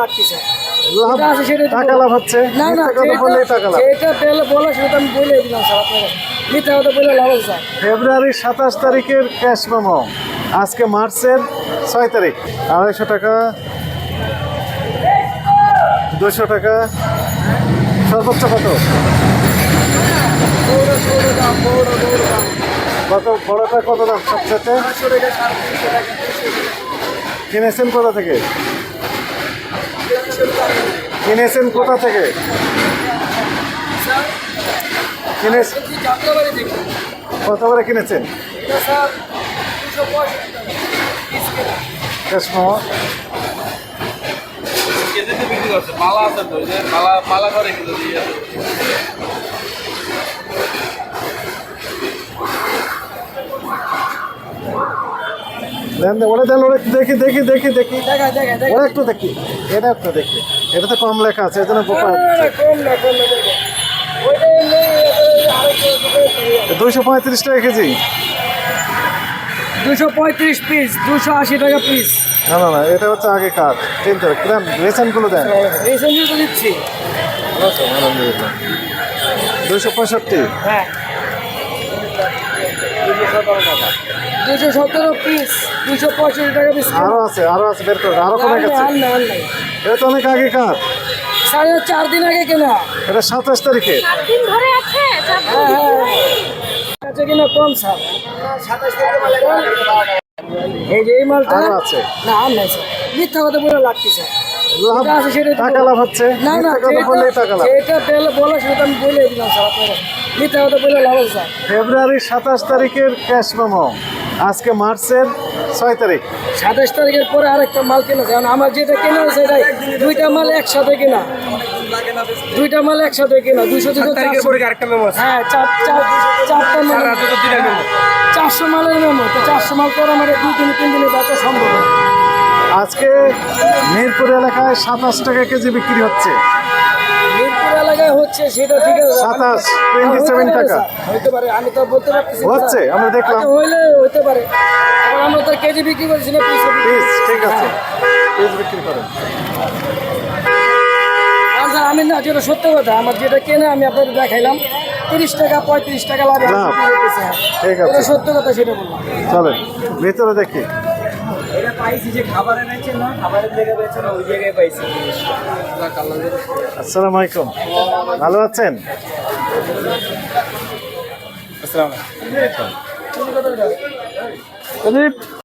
লাগতেছে টাকা বলব। লাভ হচ্ছে। না না মিথ্যা কথা বললেই টাকা লাভ। যেটা তেলে বলা সেটা আমি বলে দিলাম স্যার আপনাকে। মিথ্যা কথা বলে লাভ আছে ফেব্রুয়ারির সাতাশ তারিখের ক্যাশ মেমো। আজকে মার্চের ছয় তারিখ। আড়াইশো টাকা দুশো টাকা সর্বোচ্চ কত? বড়টা কত দাম সবচেয়ে কিনেছেন কোথা থেকে? কিনেছেন কোথা থেকে? কত করে কিনেছেন? মালা আছে মালা মালা করে দেন ওটা দেন ওটা দেখি দেখি দেখি দেখি। ওরা একটু দেখি। এটা একটু দেখি। এটা তো কম লেখা আছে না, বোকা দুইশো পঁয়ত্রিশ টাকা কেজি। দুশো পঁয়ত্রিশ পিস দুশো আশি টাকা পিস না না না এটা হচ্ছে আগে তিন তারিখ। দেন রেশনগুলো দেন। রিসেন্টলি তো দিচ্ছি। দুইশো পঁয়ষট্টি। হ্যাঁ। দুশো সতেরো পিস দুশো পঁয়ষট্টি টাকা পিস আরও আছে আরও আছে বের করে আরও কমে গেছে। এটা তো অনেক আগে কাঠ সাড়ে চার দিন আগে কেনা। এটা সাতাশ তারিখে। চার দিন ধরে আছে চার দিন হ্যাঁ। হ্যাঁ কিনা কম স্যার এই যে এই মালটা আছে। না আর নাই স্যার মিথ্যা কথা বলে লাগতেছে লাভ টাকা হচ্ছে। না না মিথ্যা কথা বললেই টাকা লাভ। যেটা তেলে বলা সেটা তো আমি বলে দিলাম স্যার আপনাকে। মিথ্যা কথা বলে লাভ স্যার ফেব্রুয়ারির সাতাশ তারিখের ক্যাশ মেমো আজকে মার্চের ছয় তারিখ। সাতাশ তারিখের পরে আরেকটা মাল কেনা কারণ আমার যেটা কেনা সেটাই দুইটা মাল একসাথে কেনা। দুইটা মাল একসাথে কেনা চারশো। হ্যাঁ চার চার চারটা মাল চারশো মালের মেমো তো চারশো মাল করে আমার দুই দিন তিন দিনে বাঁচা সম্ভব আজকে মিরপুর এলাকায় সাতাশ টাকা কেজি বিক্রি হচ্ছে। হচ্ছে সেটা ঠিক আছে। সাতাশ, হ্যাঁ, 27 টাকা। হতে পারে আমি তো বলতে পারতেছি হচ্ছে, আমরা দেখলাম। আচ্ছা, হইলে হতে পারে। এখন আমরা তো কেজি বিক্রি করছি না পিস পিস ঠিক আছে। পিস বিক্রি করেন। স্যার আমি না যেটা সত্য কথা আমার যেটা কেনা আমি আপনাদের দেখাইলাম। তিরিশ টাকা পঁয়ত্রিশ টাকা লাভ লাভ। ঠিক আছে। সত্য কথা সেটা বললাম। চলেন ভিতরে দেখি। এটা পাইছি যে খাবারে না খাবারের জায়গায় পেয়েছে না ওই জায়গায় পাইছি। আসসালামু আলাইকুম। ভালো আছেন? আসসালাম